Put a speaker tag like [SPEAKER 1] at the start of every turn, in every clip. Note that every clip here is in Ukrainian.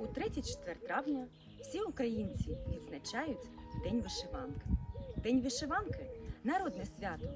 [SPEAKER 1] 24 травня всі українці відзначають День вишиванки. День вишиванки народне свято,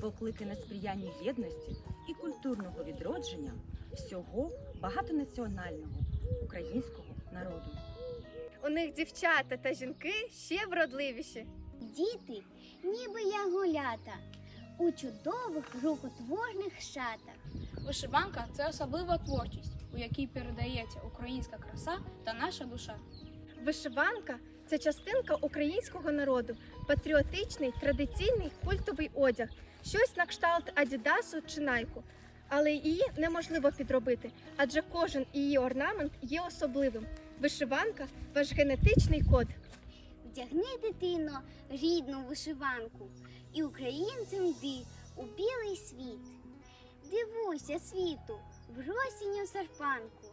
[SPEAKER 1] покликане сприянню єдності і культурного відродження всього багатонаціонального українського народу.
[SPEAKER 2] У них дівчата та жінки ще вродливіші.
[SPEAKER 3] Діти, ніби ягулята, у чудових рукотворних шатах.
[SPEAKER 4] Вишиванка це особлива творчість, у якій передається українська краса та наша душа.
[SPEAKER 2] Вишиванка це частинка українського народу, патріотичний, традиційний культовий одяг, щось на кшталт Адідасу чи Найку. Але її неможливо підробити, адже кожен її орнамент є особливим. Вишиванка ваш генетичний код.
[SPEAKER 3] Вдягни дитино рідну вишиванку і українцям йди у білий світ. Дивуйся світу в росінню серпанку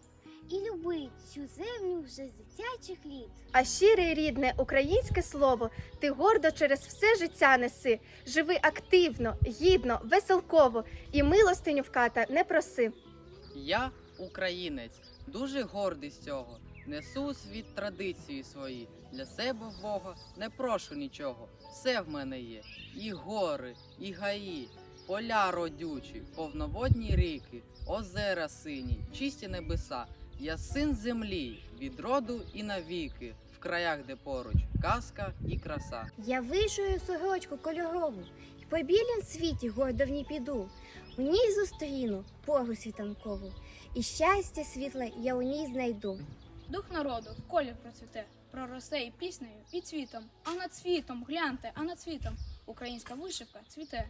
[SPEAKER 3] і люби цю землю вже з дитячих літ.
[SPEAKER 2] А щире і рідне українське слово ти гордо через все життя неси. Живи активно, гідно, веселково і милостиню в ката не проси.
[SPEAKER 5] Я українець, дуже гордий з цього. Несу у світ традиції свої. Для себе в Бога не прошу нічого. Все в мене є. І гори, і гаї, поля родючі, повноводні ріки, озера сині, чисті небеса. Я син землі, від роду і навіки, в краях, де поруч казка і краса.
[SPEAKER 3] Я вишую сорочку кольорову і по білім світі гордо в ній піду. У ній зустріну пору світанкову, і щастя світле я у ній знайду.
[SPEAKER 4] Дух народу в колі процвіте, проросте і піснею, і цвітом. А над цвітом, гляньте, а над цвітом українська вишивка цвіте.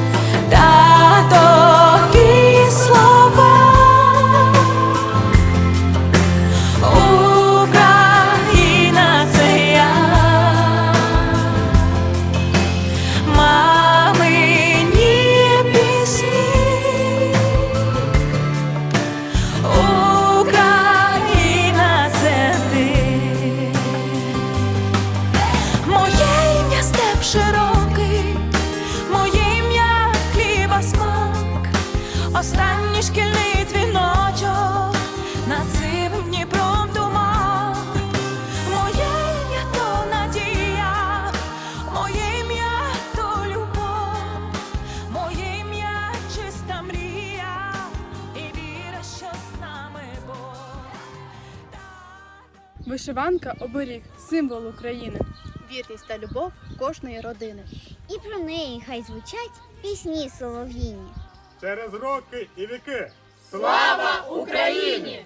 [SPEAKER 6] Останній шкільний дзвіночок над сивим Дніпром туман. Моє ім'я то надія, моє ім'я то любов, моє ім'я чиста мрія і віра, що з нами Бог.
[SPEAKER 4] Вишиванка оберіг, символ України.
[SPEAKER 2] Вірність та любов кожної родини.
[SPEAKER 3] І про неї хай звучать пісні солов'їні.
[SPEAKER 7] Через роки і віки.
[SPEAKER 8] Слава Україні!